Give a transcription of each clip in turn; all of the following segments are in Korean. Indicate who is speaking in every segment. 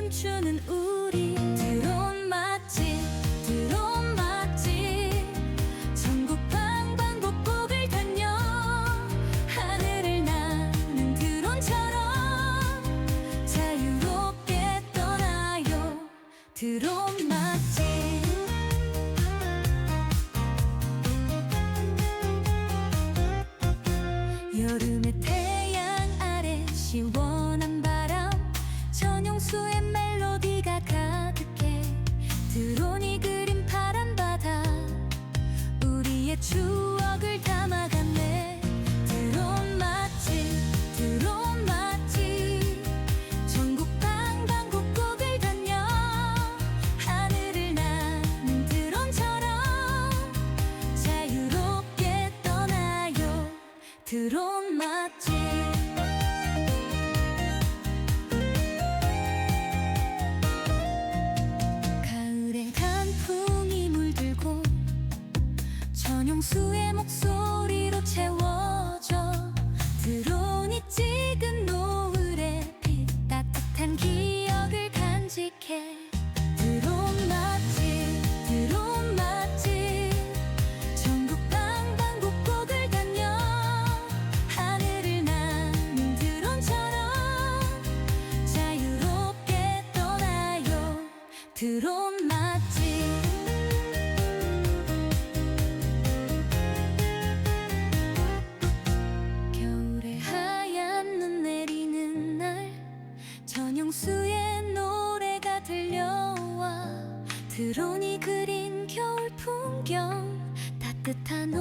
Speaker 1: 춤추는 우리. 향수의 목소리로 채워줘 드론이 찍은 노을에 빛 따뜻한 기억을 간직해. 드론 맛집 드론 맛집. 전국 방방 곡곡을 다녀 하늘을 나는 드론처럼 자유롭게 떠나요. 드론 드론이 그린 겨울 풍경 따뜻한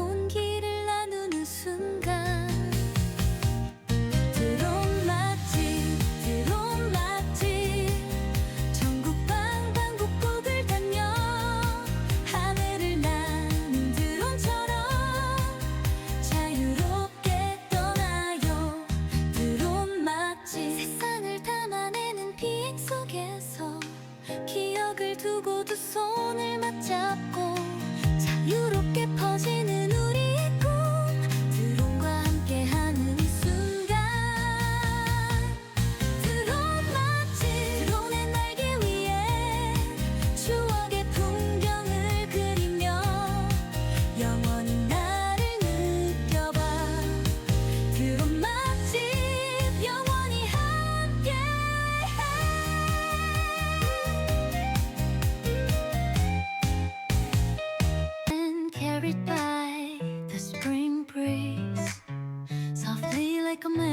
Speaker 1: Come a man.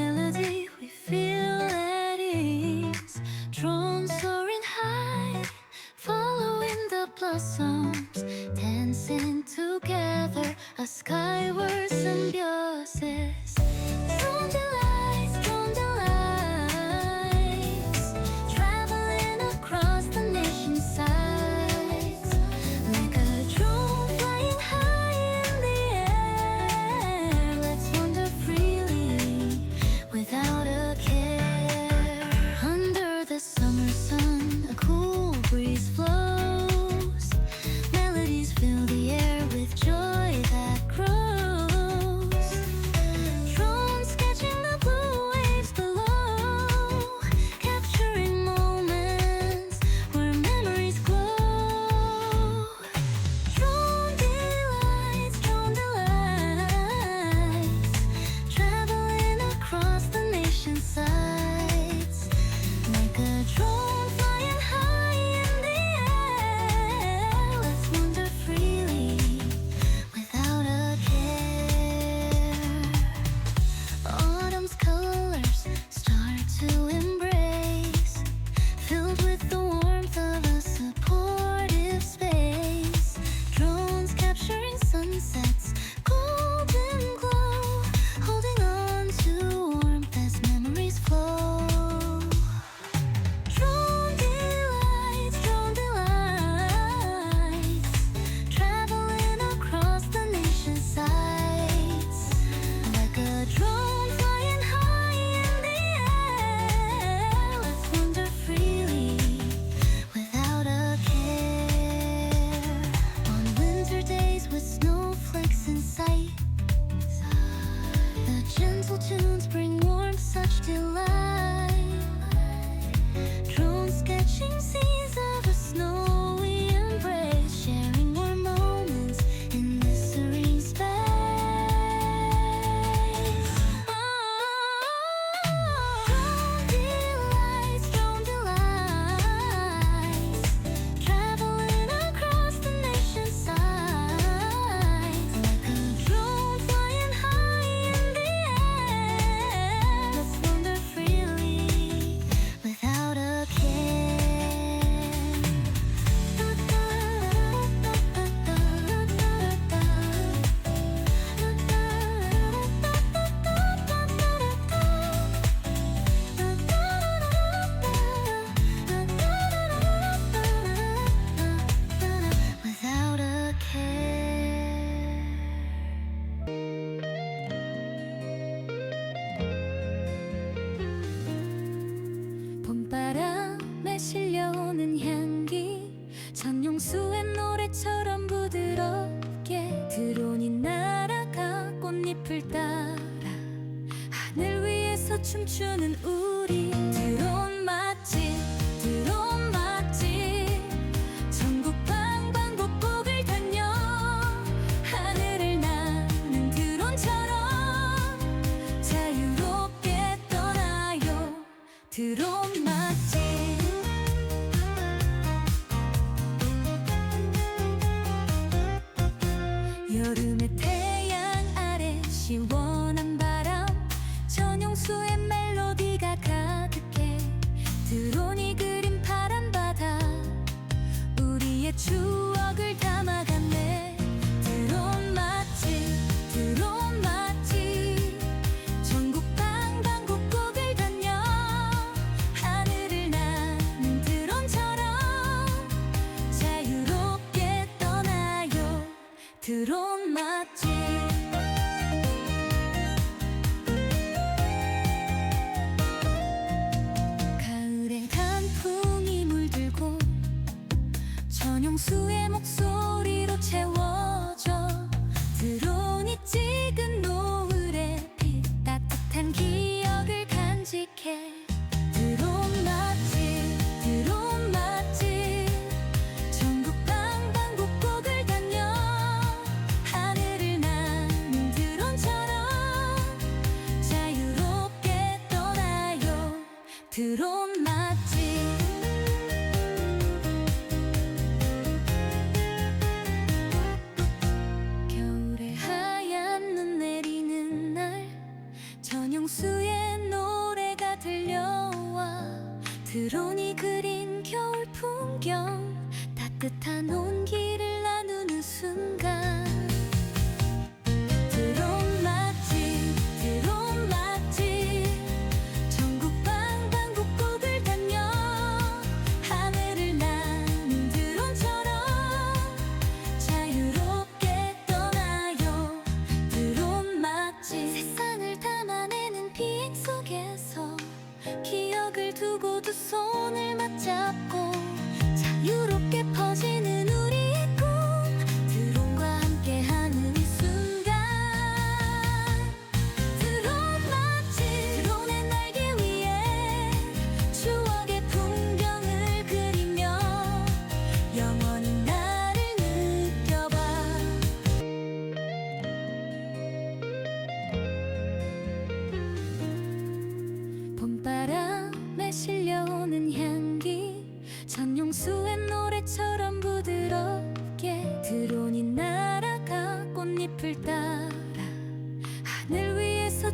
Speaker 1: 춤추는 우리 향수의 목소리로 채워 드론이 그린 겨울 풍경 따뜻한 온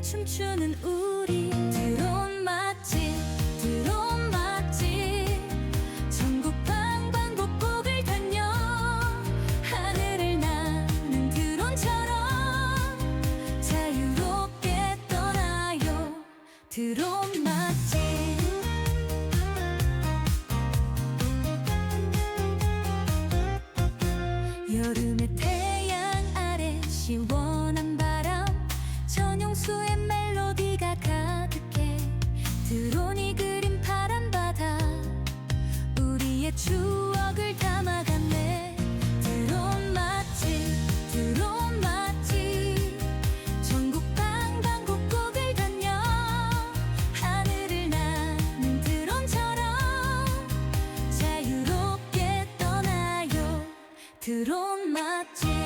Speaker 1: 춤추는 우리 드론 맛집 드론 맛집. 전국 방방곡곡을 다녀 하늘을 나는 드론처럼 자유롭게 떠나요. 드론 들어맞지.